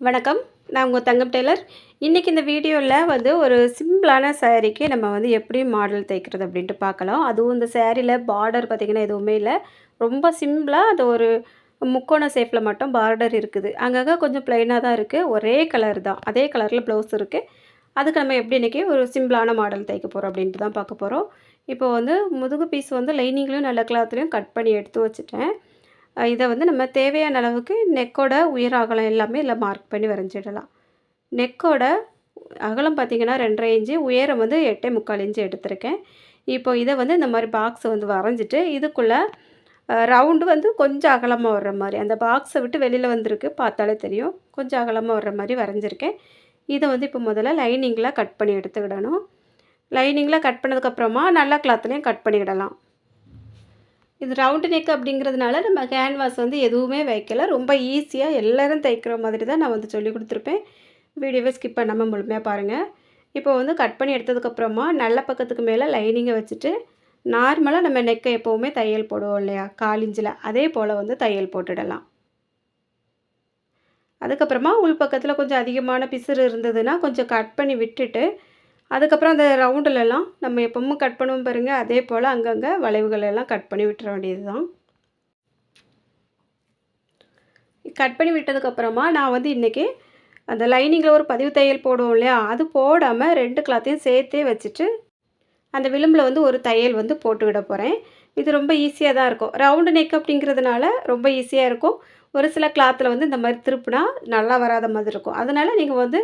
வணக்கம். நான் உங்கள் தங்கம் டெய்லர். இன்றைக்கி இந்த வீடியோவில் வந்து ஒரு சிம்பிளான சேரீக்கு நம்ம வந்து எப்படி மாடல் தைக்கிறது அப்படின்ட்டு பார்க்கலாம். அதுவும் இந்த சேரீயில் பார்டர் பார்த்திங்கன்னா எதுவுமே இல்லை. ரொம்ப சிம்பிளாக அது ஒரு முக்கோண சேஃபில் மட்டும் பார்டர் இருக்குது. அங்கங்கே கொஞ்சம் ப்ளைனாக தான் இருக்குது ஒரே கலர் தான். அதே கலரில் ப்ளவுஸ் இருக்குது அதுக்கு நம்ம எப்படி இன்றைக்கி ஒரு சிம்பிளான மாடல் தைக்க போகிறோம் அப்படின்ட்டு தான் பார்க்க போகிறோம் இப்போ வந்து முதுகு பீஸ் வந்து லைனிங்லேயும் நல்ல கிளாத்துலேயும் கட் பண்ணி எடுத்து வச்சுட்டேன். இதை வந்து நம்ம தேவையான அளவுக்கு நெக்கோட உயர் அகலம் எல்லாமே இதில் மார்க் பண்ணி வரைஞ்சிடலாம். நெக்கோட அகலம் பார்த்திங்கன்னா ரெண்டரை இன்ச்சு உயரம் வந்து எட்டே முக்கால் இன்ச்சு எடுத்திருக்கேன். இப்போ இதை வந்து இந்த மாதிரி பாக்ஸை வந்து வரைஞ்சிட்டு இதுக்குள்ளே ரவுண்டு வந்து கொஞ்சம் அகலமாக வர்ற மாதிரி அந்த பாக்ஸை விட்டு வெளியில் வந்திருக்கு பார்த்தாலே தெரியும். கொஞ்சம் அகலமாக வர்ற மாதிரி வரைஞ்சிருக்கேன். இதை வந்து இப்போ முதல்ல லைனிங்கில் கட் பண்ணி எடுத்துக்கிடணும். லைனிங்கில் கட் பண்ணதுக்கப்புறமா நல்லா கிளாத்துலேயும் கட் பண்ணிக்கிடலாம். இது ரவுண்டு நெக் அப்படிங்கிறதுனால நம்ம கேன்வாஸ் வந்து எதுவுமே வைக்கல. ரொம்ப ஈஸியாக எல்லோரும் தைக்கிற மாதிரி தான் நான் வந்து சொல்லி கொடுத்துருப்பேன். வீடியோவை ஸ்கிப் பண்ணாமல் முழுமையாக பாருங்கள் இப்போ வந்து கட் பண்ணி எடுத்ததுக்கப்புறமா நல்ல பக்கத்துக்கு மேலே லைனிங்கை வச்சுட்டு நார்மலாக நம்ம நெக்கை எப்போவுமே தையல் போடுவோம் இல்லையா? காலிஞ்சில் அதே போல் வந்து தையல் போட்டுடலாம். அதுக்கப்புறமா உள் பக்கத்தில் கொஞ்சம் அதிகமான பிசுறு இருந்ததுன்னா கொஞ்சம் கட் பண்ணி விட்டுட்டு அதுக்கப்புறம் அந்த ரவுண்டுலலாம் நம்ம எப்பவும் கட் பண்ணுவோம் பாருங்கள் அதே போல் அங்கங்கே வளைவுகள் எல்லாம் கட் பண்ணி விட்டுற வேண்டியது தான் கட் பண்ணி விட்டதுக்கப்புறமா நான் வந்து இன்றைக்கி அந்த லைனிங்கில் ஒரு பதிவு தையல் போடுவோம் இல்லையா அது போடாமல் ரெண்டு கிளாத்தையும் சேர்த்தே வச்சுட்டு அந்த விளிம்பில் வந்து ஒரு தையல் வந்து போட்டு விட போகிறேன் இது ரொம்ப ஈஸியாக தான் இருக்கும். ரவுண்டு நெக் அப்படிங்கிறதுனால ரொம்ப ஈஸியாக இருக்கும். ஒரு சில கிளாத்தில் வந்து இந்த மாதிரி திருப்புனா நல்லா வராத மாதிரி இருக்கும். அதனால் நீங்கள் வந்து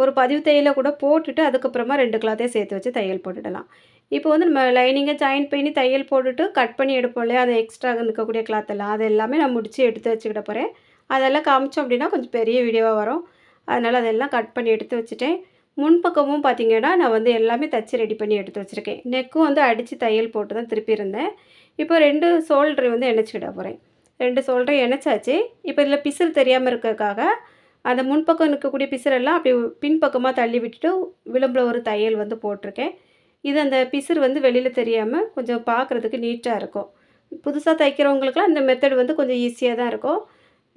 ஒரு பதிவு தையலை கூட போட்டுட்டு அதுக்கப்புறமா ரெண்டு கிளாத்தையும் சேர்த்து வச்சு தையல் போட்டுடலாம். இப்போ வந்து நம்ம லைனிங்கை ஜாயின் பண்ணி தையல் போட்டுட்டு கட் பண்ணி எடுப்போம் இல்லையா? அது எக்ஸ்ட்ரா இருக்கக்கூடிய கிளாத் எல்லாம். அது எல்லாமே நான் முடித்து எடுத்து வச்சுக்கிட போகிறேன் அதெல்லாம் காமிச்சோம் அப்படின்னா கொஞ்சம் பெரிய வீடியோவாக வரும். அதனால் அதெல்லாம் கட் பண்ணி எடுத்து வச்சுட்டேன். முன்பக்கமும் பார்த்தீங்கன்னா நான் வந்து எல்லாமே தச்சு ரெடி பண்ணி எடுத்து வச்சுருக்கேன். நெக்கும் வந்து அடித்து தையல் போட்டு தான் திருப்பி இருந்தேன். இப்போ ரெண்டு சோல்ட்ரு வந்து இணைச்சிக்கிட போகிறேன் ரெண்டு சோல்டரை இணைச்சாச்சு. இப்போ இதில் பிசில் தெரியாமல் இருக்கிறதுக்காக அந்த முன்பக்கம் இருக்கக்கூடிய பிசிறெல்லாம் அப்படி பின்பக்கமாக தள்ளி விட்டுட்டு விளிம்பில் ஒரு தையல் வந்து போட்டிருக்கேன். இது அந்த பிசிறு வந்து வெளியில் தெரியாமல் கொஞ்சம் பார்க்குறதுக்கு நீட்டாக இருக்கும். புதுசாக தைக்கிறவங்களுக்குலாம் இந்த மெத்தட் வந்து கொஞ்சம் ஈஸியாக தான் இருக்கும்.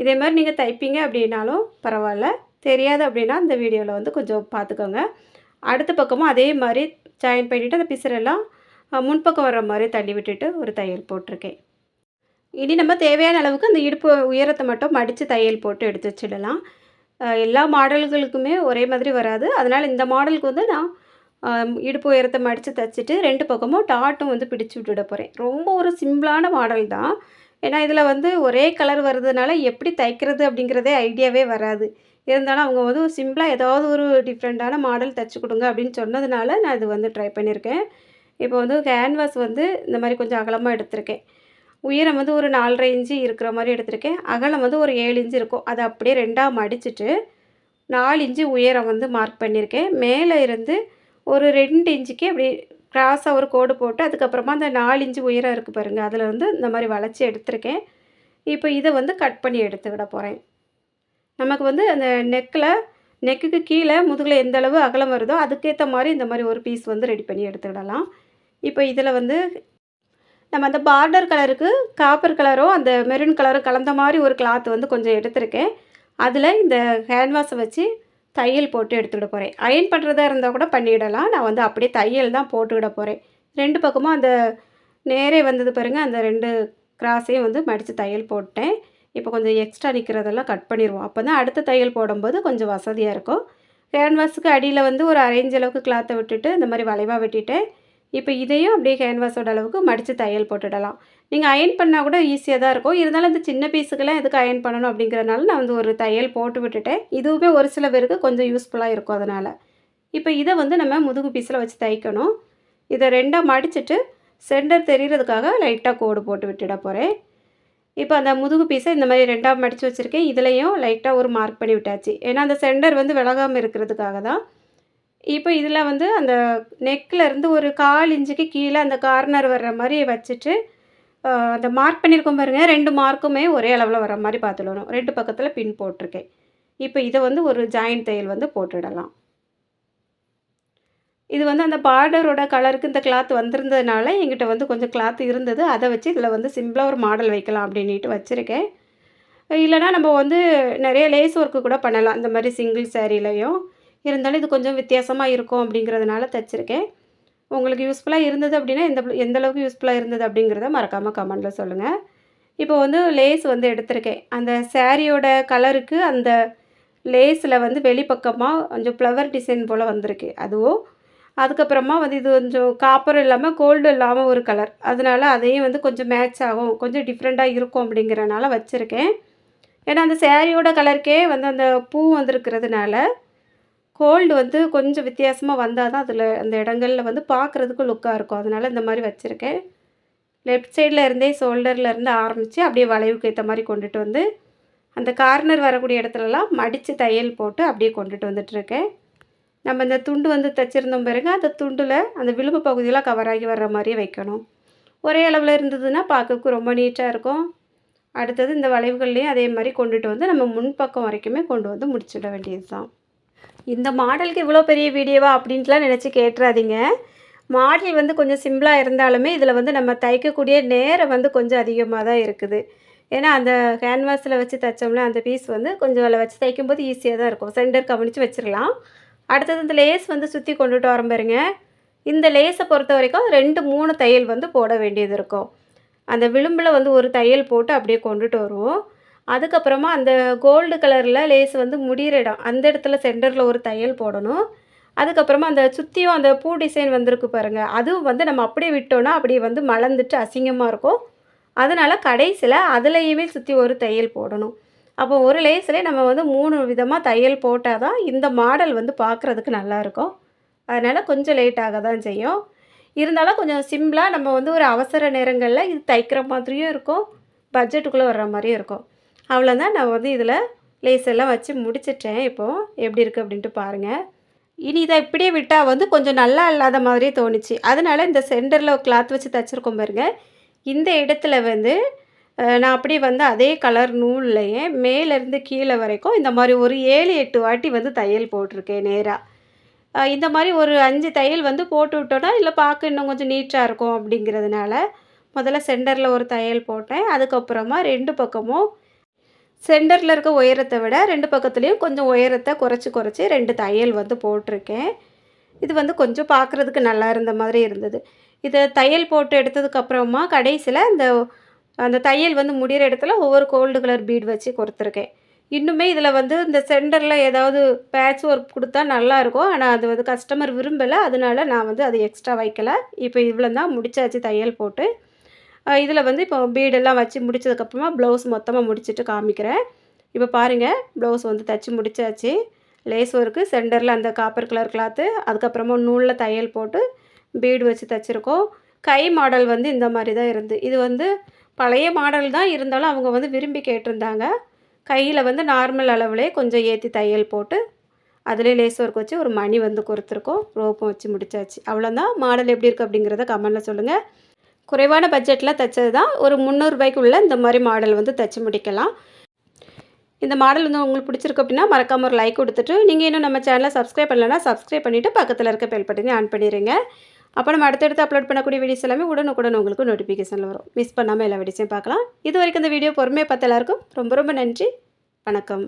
இதே மாதிரி நீங்கள் தைப்பீங்க அப்படின்னாலும் பரவாயில்ல. தெரியாது அப்படின்னா இந்த வீடியோவில் வந்து கொஞ்சம் பார்த்துக்கோங்க அடுத்த பக்கமும் அதே மாதிரி ஜாயின் பண்ணிவிட்டு அந்த பிசிறெல்லாம் முன்பக்கம் வர்ற மாதிரி தள்ளி விட்டுட்டு ஒரு தையல் போட்டிருக்கேன். இனி நம்ம தேவையான அளவுக்கு அந்த இடுப்பு உயரத்தை மட்டும் மடித்து தையல் போட்டு எடுத்து வச்சிடலாம். எல்லா மாடல்களுக்குமே ஒரே மாதிரி வராது. அதனால் இந்த மாடலுக்கு வந்து நான் இடுப்பு உயரத்தை மடித்து தைச்சிட்டு ரெண்டு பக்கமும் டாட்டும் வந்து பிடிச்சி விட்டுட போகிறேன் ரொம்ப ஒரு சிம்பிளான மாடல் தான். ஏன்னா இதில் வந்து ஒரே கலர் வர்றதுனால எப்படி தைக்கிறது அப்படிங்கிறதே ஐடியாவே வராது. இருந்தாலும் அவங்க வந்து சிம்பிளாக ஏதாவது ஒரு டிஃப்ரெண்ட்டான மாடல் தைச்சி கொடுங்க அப்படின்னு சொன்னதுனால நான் இது வந்து ட்ரை பண்ணியிருக்கேன். இப்போ வந்து கேன்வாஸ் வந்து இந்த மாதிரி கொஞ்சம் அகலமாக எடுத்திருக்கேன். உயரம் வந்து ஒரு நாலரை இன்ச்சு இருக்கிற மாதிரி எடுத்திருக்கேன். அகலம் வந்து ஒரு ஏழு இன்ச்சு இருக்கும். அதை அப்படியே ரெண்டாக மடிச்சிட்டு நாலு இன்ச்சு உயரம் வந்து மார்க் பண்ணியிருக்கேன். மேலே இருந்து ஒரு ரெண்டு இன்ச்சுக்கு அப்படி கிராஸாக ஒரு கோடு போட்டு அதுக்கப்புறமா அந்த நாலு இன்ச்சு உயரம் இருக்குது பாருங்கள் அதில் வந்து இந்த மாதிரி வளைச்சி எடுத்திருக்கேன். இப்போ இதை வந்து கட் பண்ணி எடுத்துக்கிட போகிறேன் நமக்கு வந்து அந்த நெக்கில் நெக்குக்கு கீழே முதுகில் எந்த அளவு அகலம் வருதோ அதுக்கேற்ற மாதிரி இந்த மாதிரி ஒரு பீஸ் வந்து ரெடி பண்ணி எடுத்துக்கிடலாம் இப்போ இதில் வந்து நம்ம அந்த பார்டர் கலருக்கு காப்பர் கலரோ அந்த மெரூன் கலரும் கலந்த மாதிரி ஒரு கிளாத் வந்து கொஞ்சம் எடுத்திருக்கேன். அதில் இந்த ஹேண்ட்வாஷை வச்சு தையல் போட்டு எடுத்துக்கிட போகிறேன் அயன் பண்ணுறதா இருந்தால் கூட பண்ணிவிடலாம் நான் வந்து அப்படியே தையல் தான் போட்டுக்கிட போகிறேன் ரெண்டு பக்கமும் அந்த நேரே வந்தது பாருங்கள் அந்த ரெண்டு கிராஸையும் வந்து மடித்து தையல் போட்டேன். இப்போ கொஞ்சம் எக்ஸ்ட்ரா நிற்கிறதெல்லாம் கட் பண்ணிடுவோம். அப்போ தான் அடுத்த தையல் போடும்போது கொஞ்சம் வசதியாக இருக்கும். கேன்வாஸுக்கு அடியில் வந்து ஒரு அரேஞ்ச் அளவுக்கு கிளாத்தை விட்டுட்டு இந்த மாதிரி வளைவாக வெட்டிட்டேன். இப்போ இதையும் அப்படியே கேன்வாஸோட அளவுக்கு மடித்து தையல் போட்டுடலாம். நீங்கள் அயன் பண்ணால் கூட ஈஸியாக தான் இருக்கும். இருந்தாலும் இந்த சின்ன பீஸுக்கெல்லாம் எதுக்கு அயன் பண்ணணும் அப்படிங்கிறனால நான் வந்து ஒரு தையல் போட்டு விட்டுட்டேன். இதுவுமே ஒரு சில பேருக்கு கொஞ்சம் யூஸ்ஃபுல்லாக இருக்கும் அதனால். இப்போ இதை வந்து நம்ம முதுகு பீஸில் வச்சு தைக்கணும். இதை ரெண்டாக மடிச்சிட்டு சென்டர் தெரிகிறதுக்காக லைட்டாக கோடு போட்டு விட்டுட போகிறேன் இப்போ அந்த முதுகு பீஸை இந்த மாதிரி ரெண்டாக மடித்து வச்சுருக்கேன். இதுலேயும் லைட்டாக ஒரு மார்க் பண்ணி விட்டாச்சு. ஏன்னா அந்த சென்டர் வந்து விலகாமல் இருக்கிறதுக்காக தான் இப்போ இதில் வந்து அந்த நெக்கில் இருந்து ஒரு கால் இன்ச்சுக்கு கீழே அந்த கார்னர் வர்ற மாதிரி வச்சுட்டு அந்த மார்க் பண்ணியிருக்கோம் பாருங்கள் ரெண்டு மார்க்குமே ஒரே அளவில் வர மாதிரி பார்த்துடணும் ரெண்டு பக்கத்தில் பின் போட்டிருக்கேன். இப்போ இதை வந்து ஒரு ஜாயின் தையல் வந்து போட்டுடலாம். இது வந்து அந்த பார்டரோட கலருக்கு இந்த கிளாத் வந்திருந்ததுனால எங்கிட்ட வந்து கொஞ்சம் கிளாத் இருந்தது. அதை வச்சு இதில் வந்து சிம்பிளாக ஒரு மாடல் வைக்கலாம் அப்படின்ட்டு வச்சுருக்கேன். இல்லைனா நம்ம வந்து நிறைய லேஸ் ஒர்க்கு கூட பண்ணலாம். இந்த மாதிரி சிங்கிள் சேரீலையும் இருந்தாலும் இது கொஞ்சம் வித்தியாசமாக இருக்கும் அப்படிங்கிறதுனால தைச்சிருக்கேன். உங்களுக்கு யூஸ்ஃபுல்லாக இருந்தது அப்படின்னா எந்த எந்த அளவுக்கு யூஸ்ஃபுல்லாக இருந்தது அப்படிங்கிறத மறக்காமல் கமெண்டில் சொல்லுங்கள் இப்போ வந்து லேஸ் வந்து எடுத்திருக்கேன். அந்த சேரீயோட கலருக்கு அந்த லேஸில் வந்து வெளிப்பக்கமாக கொஞ்சம் ஃப்ளவர் டிசைன் போல் வந்திருக்கு. அதுவும் அதுக்கப்புறமா வந்து இது கொஞ்சம் காப்பர் இல்லாமல் கோல்டு இல்லாமல் ஒரு கலர் அதனால அதையும் வந்து கொஞ்சம் மேட்ச் ஆகும். கொஞ்சம் டிஃப்ரெண்ட்டாக இருக்கும் அப்படிங்கிறனால வச்சுருக்கேன். ஏன்னா அந்த சேரீயோட கலருக்கே வந்து அந்த பூ வந்திருக்கிறதுனால கோல்டு வந்து கொஞ்சம் வித்தியாசமாக வந்தால் தான் அதில் அந்த இடங்களில் வந்து பார்க்குறதுக்கு லுக்காக இருக்கும். அதனால் இந்த மாதிரி வச்சுருக்கேன். லெஃப்ட் சைடில் இருந்தே ஷோல்டரில் இருந்து ஆரம்பித்து அப்படியே வளைவுக்கு ஏற்ற மாதிரி கொண்டுட்டு வந்து அந்த கார்னர் வரக்கூடிய இடத்துலலாம் மடித்து தையல் போட்டு அப்படியே கொண்டுட்டு வந்துட்டுருக்கேன். நம்ம இந்த துண்டு வந்து தைச்சிருந்தோம் பிறகு அந்த துண்டில் அந்த விளிம்பு பகுதியெலாம் கவர் ஆகி வர்ற மாதிரியே வைக்கணும். ஒரே அளவில் இருந்ததுன்னா பார்க்கறதுக்கு ரொம்ப நீட்டாக இருக்கும். அடுத்தது இந்த வளைவுகள்லேயும் அதே மாதிரி கொண்டுட்டு வந்து நம்ம முன்பக்கம் வரைக்குமே கொண்டு வந்து முடிச்சிட வேண்டியது தான் இந்த மாடலுக்கு இவ்வளோ பெரிய வீடியோவா அப்படின்ட்டுலாம் நினச்சி கேட்டுறாதீங்க. மாடல் வந்து கொஞ்சம் சிம்பிளாக இருந்தாலுமே இதில் வந்து நம்ம தைக்கக்கூடிய நேரம் வந்து கொஞ்சம் அதிகமாக தான் இருக்குது. ஏன்னா அந்த கேன்வாஸில் வச்சு தைச்சோம்னா அந்த பீஸ் வந்து கொஞ்சம் அதில் வச்சு தைக்கும்போது ஈஸியாக தான் இருக்கும். சென்டர் கவனித்து வச்சிடலாம் அடுத்தது இந்த லேஸ் வந்து சுற்றி கொண்டுட்டு வரோம் பாருங்க. இந்த லேஸை பொறுத்த வரைக்கும் ரெண்டு மூணு தையல் வந்து போட வேண்டியது இருக்கும். அந்த விளிம்பில் வந்து ஒரு தையல் போட்டு அப்படியே கொண்டுட்டு வருவோம். அதுக்கப்புறமா அந்த கோல்டு கலரில் லேஸ் வந்து முடிகிற இடம். அந்த இடத்துல சென்டரில் ஒரு தையல் போடணும். அதுக்கப்புறமா அந்த சுற்றியும் அந்த பூ டிசைன் வந்திருக்கு பாருங்கள் அதுவும் வந்து நம்ம அப்படியே விட்டோன்னா அப்படியே வந்து மலர்ந்துட்டு அசிங்கமாக இருக்கும். அதனால் கடைசியில் அதுலேயுமே சுற்றி ஒரு தையல் போடணும். அப்போ ஒரு லேஸ்லேயே நம்ம வந்து மூணு விதமாக தையல் போட்டால் தான் இந்த மாடல் வந்து பார்க்குறதுக்கு நல்லாயிருக்கும் அதனால் கொஞ்சம் லேட் ஆக தான் செய்யும். இருந்தாலும் கொஞ்சம் சிம்பிளாக நம்ம வந்து ஒரு அவசர நேரங்களில் இது தைக்கிற மாதிரியும் இருக்கும். பட்ஜெட்டுக்குள்ளே வர்ற மாதிரியும் இருக்கும். அவ்வளோதான் நான் வந்து இதில் லேஸ் எல்லாம் வச்சு முடிச்சிட்டேன். இப்போது எப்படி இருக்குது அப்படின்ட்டு பாருங்கள் இனி இதை இப்படியே விட்டால் வந்து கொஞ்சம் நல்லா இல்லாத மாதிரியே தோணுச்சு. அதனால் இந்த சென்டரில் கிளாத் வச்சு தைச்சிருக்கோம் பாருங்க. இந்த இடத்துல வந்து நான் அப்படியே வந்து அதே கலர் நூல்லையே மேலேருந்து கீழே வரைக்கும் இந்த மாதிரி ஒரு ஏழு எட்டு வாட்டி வந்து தையல் போட்டிருக்கேன் நேராக இந்த மாதிரி ஒரு அஞ்சு தையல் வந்து போட்டு விட்டோன்னா இல்லை பார்க்க இன்னும் கொஞ்சம் நீட்டாக இருக்கும் அப்படிங்கிறதுனால முதல்ல சென்டரில் ஒரு தையல் போட்டேன். அதுக்கப்புறமா ரெண்டு பக்கமும் சென்டரில் இருக்க உயரத்தை விட ரெண்டு பக்கத்துலேயும் கொஞ்சம் உயரத்தை குறைச்சி குறைச்சி ரெண்டு தையல் வந்து போட்டிருக்கேன். இது வந்து கொஞ்சம் பார்க்குறதுக்கு நல்லா இருந்த மாதிரி இருந்தது. இதை தையல் போட்டு எடுத்ததுக்கப்புறமா கடைசியில் இந்த அந்த தையல் வந்து முடிகிற இடத்துல ஒவ்வொரு கோல்டு கலர் பீட் வச்சு கொடுத்துருக்கேன். இன்னுமே இதில் வந்து இந்த சென்டரில் ஏதாவது பேட்ச் ஒர்க் கொடுத்தா நல்லாயிருக்கும் ஆனால் அது வந்து கஸ்டமர் விரும்பலை. அதனால நான் வந்து அது எக்ஸ்ட்ரா வைக்கலை. இப்போ இவ்வளோ தான் முடிச்சாச்சு தையல் போட்டு. இதில் வந்து இப்போ பீடெல்லாம் வச்சு முடிச்சதுக்கப்புறமா ப்ளவுஸ் மொத்தமாக முடிச்சுட்டு காமிக்கிறேன். இப்போ பாருங்கள் ப்ளவுஸ் வந்து தைச்சி முடிச்சாச்சு. லேஸ் ஒர்க்கு சென்டரில் அந்த காப்பர் கலர் கிளாத்து அதுக்கப்புறமா நூலில் தையல் போட்டு பீடு வச்சு தைச்சிருக்கோம். கை மாடல் வந்து இந்த மாதிரி தான் இருந்து இது வந்து பழைய மாடல் தான் இருந்தாலும் அவங்க வந்து விரும்பி கேட்டிருந்தாங்க. கையில் வந்து நார்மல் அளவுலே கொஞ்சம் ஏற்றி தையல் போட்டு அதிலே லேஸ் ஒர்க் வச்சு ஒரு மணி வந்து கொடுத்துருக்கோம். ரோப்பும் வச்சு முடிச்சாச்சு. அவ்வளோதான் மாடல் எப்படி இருக்குது அப்படிங்கிறத கமெண்டில் சொல்லுங்கள் குறைவான பட்ஜெட்டில் தைச்சது தான் ஒரு முந்நூறுபாய்க்குள்ளே இந்த மாதிரி மாடல் வந்து தைச்சி முடிக்கலாம். இந்த மாடல் வந்து உங்களுக்கு பிடிச்சிருக்கு அப்படின்னா மறக்காமல் ஒரு லைக் கொடுத்துட்டு நீங்கள் இன்னும் நம்ம சேனலை சப்ஸ்கிரைப் பண்ணலைன்னா சப்ஸ்கிரைப் பண்ணிவிட்டு பக்கத்தில் இருக்க பெல் பட்டனை ஆன் பண்ணிடுங்க அப்போ நம்ம அடுத்தடுத்து அப்லோட் பண்ணக்கூடிய வீடியோஸ் எல்லாமே உடனுக்குடன் உங்களுக்கு நோட்டிஃபிகேஷனில் வரும். மிஸ் பண்ணாமல் எல்லா வீடியோஸையும் பார்க்கலாம். இது வரைக்கும் இந்த வீடியோ பொறுமையாக பார்த்த எல்லாருக்கும் ரொம்ப ரொம்ப நன்றி. வணக்கம்.